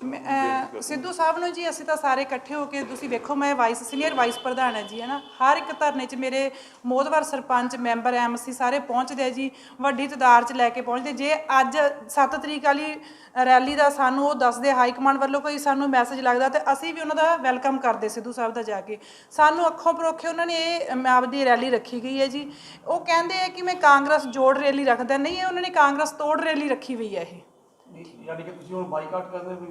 ਮੈਂ ਸਿੱਧੂ ਸਾਹਿਬ ਨੂੰ ਜੀ ਅਸੀਂ ਤਾਂ ਸਾਰੇ ਇਕੱਠੇ ਹੋ ਕੇ ਤੁਸੀਂ ਵੇਖੋ ਮੈਂ ਵਾਈਸ ਸੀਨੀਅਰ ਵਾਈਸ ਪ੍ਰਧਾਨ ਹੈ ਜੀ ਹੈ ਨਾ? ਹਰ ਇੱਕ ਧਰਨੇ 'ਚ ਮੇਰੇ ਮੋਦਵਰ ਸਰਪੰਚ ਮੈਂਬਰ ਐਮਸੀ ਸਾਰੇ ਪਹੁੰਚਦੇ ਆ ਜੀ ਵੱਡੀ ਤਦਾਰ 'ਚ ਲੈ ਕੇ ਪਹੁੰਚਦੇ ਜੇ ਅੱਜ 7 ਤਰੀਕ ਵਾਲੀ ਰੈਲੀ ਦਾ ਸਾਨੂੰ ਉਹ ਦੱਸਦੇ ਹਾਈ ਕਮਾਂਡ ਵੱਲੋਂ ਕੋਈ ਸਾਨੂੰ ਮੈਸੇਜ ਲੱਗਦਾ ਤੇ ਅਸੀਂ ਵੀ ਉਹਨਾਂ ਦਾ ਵੈਲਕਮ ਕਰਦੇ ਸਿੱਧੂ ਸਾਹਿਬ ਦਾ ਜਾ ਕੇ। ਸਾਨੂੰ ਅੱਖੋਂ ਪਰੋਖੇ ਉਹਨਾਂ ਨੇ ਇਹ ਅਮ, ਆਪਦੀ ਰੈਲੀ ਰੱਖੀ ਗਈ ਹੈ ਜੀ। ਉਹ ਕਹਿੰਦੇ ਆ ਕਿ ਮੈਂ ਕਾਂਗਰਸ ਜੋੜ ਰੈਲੀ ਰੱਖਦਾ ਨਹੀਂ ਇਹ ਉਹਨਾਂ ਨੇ ਕਾਂਗਰਸ ਤੋੜ ਰੈਲੀ ਰੱਖੀ ਹੋਈ ਹੈ ਇਹ। ਯਾਨੀ ਕਿ ਤੁਸੀਂ ਹੁਣ ਬਾਈਕਾਟ ਕਰਦੇ ਵੀ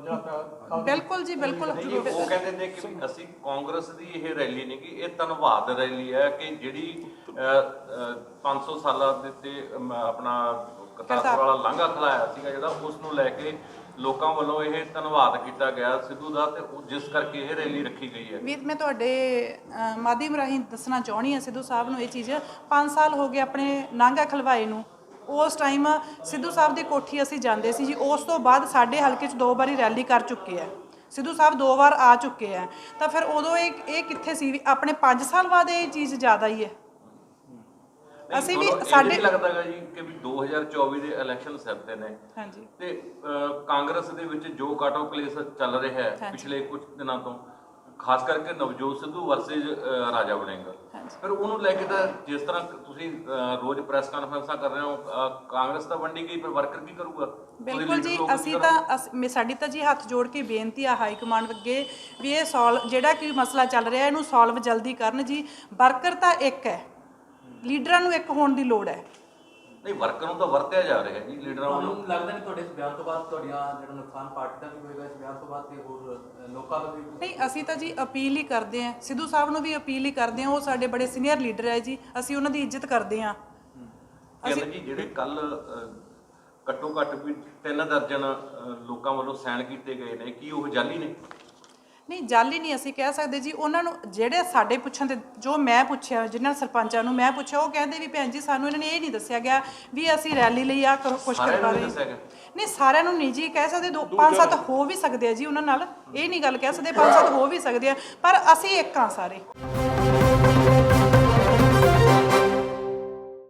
ਜਿਹੜਾ ਬਿਲਕੁਲ ਜੀ ਬਿਲਕੁਲ ਉਹ ਕਹਿੰਦੇ ਨੇ ਕਿ ਅਸੀਂ ਕਾਂਗਰਸ ਦੀ ਇਹ ਰੈਲੀ ਨਹੀਂ ਕਿ ਇਹ ਧੰਨਵਾਦ ਰੈਲੀ ਹੈ ਕਿ ਜਿਹੜੀ ਅਹ, ਅਹ, 500 ਸਾਲਾਂ ਦੇ ਤੇ ਆਪਣਾ ਕਰਤਾਰਪੁਰ ਵਾਲਾ ਲਾਂਘਾ ਖਲਾਇਆ ਸੀਗਾ ਜਿਹੜਾ ਉਸ ਨੂੰ ਲੈ ਕੇ ਲੋਕਾਂ ਵੱਲੋਂ ਇਹ ਧੰਨਵਾਦ ਕੀਤਾ ਗਿਆ ਸਿੱਧੂ ਦਾ ਤੇ ਉਹ ਜਿਸ ਕਰਕੇ ਇਹ ਰੈਲੀ ਰੱਖੀ ਗਈ ਹੈ। ਵੀਰ ਮੈਂ ਤੁਹਾਡੇ ਮਾਧਿਅਮ ਰਾਹੀਂ ਦੱਸਣਾ ਚਾਹਣੀ ਹਾਂ ਸਿੱਧੂ ਸਾਹਿਬ ਨੂੰ ਇਹ ਚੀਜ਼। 5 ਸਾਲ ਹੋ ਗਏ ਆਪਣੇ ਨਾਂਗਾ ਖਲਵਾਏ ਨੂੰ। ਉਸ ਟਾਈਮ ਸਿੱਧੂ ਸਾਹਿਬ ਦੀ ਕੋਠੀ ਅਸੀਂ ਜਾਂਦੇ ਸੀ ਜੀ ਉਸ ਤੋਂ ਬਾਅਦ ਸਾਡੇ ਹਲਕੇ 'ਚ ਦੋ ਵਾਰੀ ਰੈਲੀ ਕਰ ਚੁੱਕੇ ਆ। ਸਿੱਧੂ ਸਾਹਿਬ ਦੋ ਵਾਰ ਆ ਚੁੱਕੇ ਆ। ਤਾਂ ਫਿਰ ਉਦੋਂ ਇਹ ਇਹ ਕਿੱਥੇ ਸੀ ਵੀ ਆਪਣੇ 5 ਸਾਲ ਬਾਅਦ ਇਹ ਚੀਜ਼ ਜ਼ਿਆਦਾ ਹੀ ਹੈ। ਅਸੀਂ ਵੀ ਸਾਡੇ- ਨਹੀਂ ਲੱਗਦਾਗਾ ਜੀ ਕਿ ਵੀ 2024 ਦੇ ਇਲੈਕਸ਼ਨ ਸਿਰ ਤੇ ਨੇ। ਹਾਂਜੀ। ਤੇ ਕਾਂਗਰਸ ਦੇ ਵਿੱਚ ਜੋ ਕਾਟੋ ਕਲੇਸ ਚੱਲ ਰਿਹਾ ਹੈ। ਪਿਛਲੇ ਕੁਝ ਦਿਨਾਂ ਤੋਂ ਖਾਸ ਕਰਕੇ ਨਵਜੋਤ ਸਿੱਧੂ ਵਰਸੇਜ ਰਾਜਾ ਬਣੇਗਾ। ਫਿਰ ਉਹਨੂੰ ਲੈ ਕੇ ਤਾਂ ਜਿਸ ਤਰ੍ਹਾਂ ਤੁਸੀਂ ਰੋਜ਼ ਪ੍ਰੈਸ ਕਾਨਫਰੰਸਾਂ ਕਰ ਰਹੇ ਹੋ ਕਾਂਗਰਸ ਤਾਂ ਵੰਡੀ ਗਈ ਪਰ ਵਰਕਰ ਕੀ ਕਰੂਗਾ? ਬਿਲਕੁਲ ਜੀ ਅਸੀਂ? ਤਾਂ ਸਾਡੀ ਤਾਂ ਜੀ ਹੱਥ ਜੋੜ ਕੇ ਬੇਨਤੀ ਆ ਹਾਈ ਕਮਾਂਡ ਅੱਗੇ ਵੀ ਇਹ ਸੋਲਵ ਜਿਹੜਾ ਕਿ ਮਸਲਾ ਚੱਲ ਰਿਹਾ ਇਹਨੂੰ ਸੋਲਵ ਜਲਦੀ ਕਰਨ ਜੀ। ਵਰਕਰ ਤਾਂ ਇੱਕ ਹੈ। ਲੀਡਰਾਂ ਨੂੰ ਇੱਕ ਹੋਣ ਦੀ ਲੋੜ ਹੈ। ਨਹੀਂ ਵਰਕਰ ਨੂੰ ਤਾਂ ਵਰਤਿਆ ਜਾ ਰਿਹਾ ਜੀ ਲੀਡਰਾਂ ਤੁਹਾਨੂੰ ਲੱਗਦਾ ਨਹੀਂ ਤੁਹਾਡੇ ਇਸ ਬਿਆਨ ਤੋਂ ਬਾਅਦ ਤੁਹਾਡੀਆਂ ਜਿਹੜਾ ਨੁਕਸਾਨ ਪਾਰਟੀ ਦਾ ਵੀ ਹੋਏਗਾ ਇਸ ਬਿਆਨ ਤੋਂ ਬਾਅਦ ਤੇ ਹੋਰ ਅ, ਲੋਕਾਂ ਦਾ ਵੀ ਨਹੀਂ ਅਸੀਂ ਤਾਂ ਜੀ ਅਪੀਲ ਹੀ ਕਰਦੇ ਆਂ ਸਿੱਧੂ ਸਾਹਿਬ ਨੂੰ ਵੀ ਅਪੀਲ ਹੀ ਕਰਦੇ ਆਂ ਉਹ ਸਾਡੇ ਬੜੇ ਸੀਨੀਅਰ ਲੀਡਰ ਹੈ ਜੀ ਅਸੀਂ ਉਹਨਾਂ ਦੀ ਇੱਜ਼ਤ ਕਰਦੇ ਆਂ ਕਹਿੰਦੇ ਜੀ ਜਿਹੜੇ ਕੱਲ ਘੱਟੋ ਘੱਟ ਵੀ ਤਿੰਨ ਦਰਜਨ ਲੋਕਾਂ ਵੱਲੋਂ ਸਾਈਨ ਕੀਤੇ ਗਏ ਨੇ ਕੀ ਉਹ ਜਾਲੀ ਨੇ? ਨਹੀਂ ਜਾਲੀ ਨਹੀਂ ਅਸੀਂ ਕਹਿ ਸਕਦੇ ਜੀ। ਉਹਨਾਂ ਨੂੰ ਜਿਹੜੇ ਸਾਡੇ ਪੁੱਛਣ ਤੇ ਜੋ ਮੈਂ ਪੁੱਛਿਆ ਜਿਨ੍ਹਾਂ ਸਰਪੰਚਾਂ ਨੂੰ ਮੈਂ ਪੁੱਛਿਆ ਉਹ ਕਹਿੰਦੇ ਵੀ ਭੈਣ ਜੀ ਸਾਨੂੰ ਇਹਨਾਂ ਨੇ ਇਹ ਨਹੀਂ ਦੱਸਿਆ ਗਿਆ ਵੀ ਅਸੀਂ ਰੈਲੀ ਲਈ ਆ ਕੁਝ ਕਰਵਾ ਰਹੇ? ਨਹੀਂ ਸਾਰਿਆਂ ਨੂੰ ਨਹੀਂ ਜੀ ਕਹਿ ਸਕਦੇ। ਦੋ ਪੰਜ ਸੱਤ ਹੋ ਵੀ ਸਕਦੇ ਆ ਜੀ ਉਹਨਾਂ ਨਾਲ। ਇਹ ਨਹੀਂ ਗੱਲ ਕਹਿ ਸਕਦੇ ਪੰਜ ਸੱਤ ਹੋ ਵੀ ਸਕਦੇ ਆ ਪਰ ਅਸੀਂ ਇੱਕ ਆ ਸਾਰੇ।